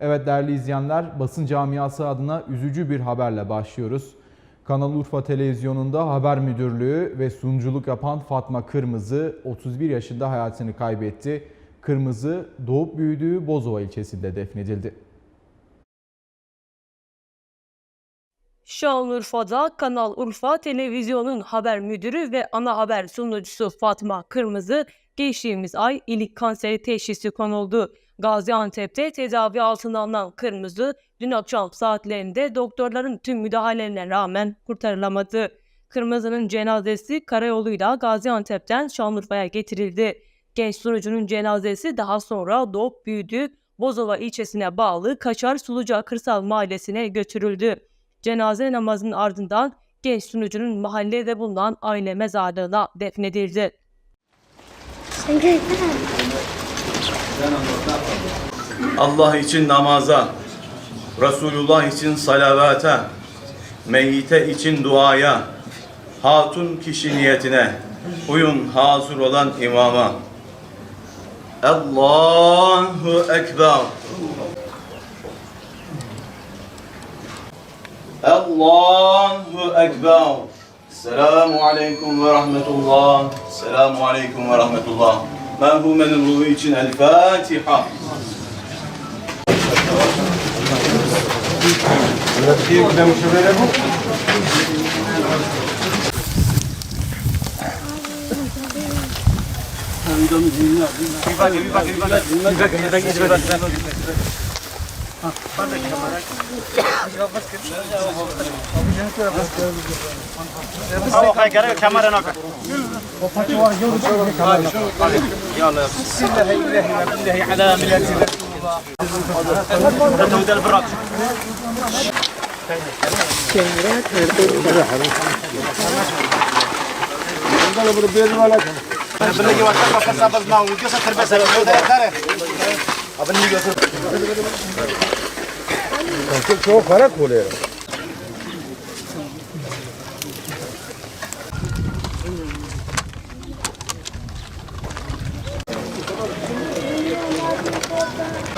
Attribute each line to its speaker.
Speaker 1: Evet değerli izleyenler, basın camiası adına üzücü bir haberle başlıyoruz. Kanal Urfa Televizyonu'nda haber müdürlüğü ve sunuculuk yapan Fatma Kırmızı 31 yaşında hayatını kaybetti. Kırmızı doğup büyüdüğü Bozova ilçesinde defnedildi.
Speaker 2: Şanlıurfa'da Kanal Urfa Televizyonu'nun haber müdürü ve ana haber sunucusu Fatma Kırmızı geçtiğimiz ay ilik kanseri teşhisi konuldu. Gaziantep'te tedavi altına alınan Kırmızı dün akşam saatlerinde doktorların tüm müdahalelerine rağmen kurtarılamadı. Kırmızı'nın cenazesi karayoluyla Gaziantep'ten Şanlıurfa'ya getirildi. Genç sunucunun cenazesi daha sonra doğup büyüdüğü Bozova ilçesine bağlı Kaçar Suluca Kırsal Mahallesi'ne götürüldü. Cenaze namazının ardından genç sunucunun mahallede bulunan aile mezarlığına defnedildi.
Speaker 3: Allah için namaza, Resulullah için salavata, meyyite için duaya, hatun kişi niyetine, uyun hazır olan imama. Allahu Ekber. Allahu Ekber. Selamu aleyküm ve rahmetullah. Selamu aleyküm ve rahmetullah merhumenin ruhu için El Fatiha.
Speaker 4: Kamera çok para kolera. 我今天要去做饭。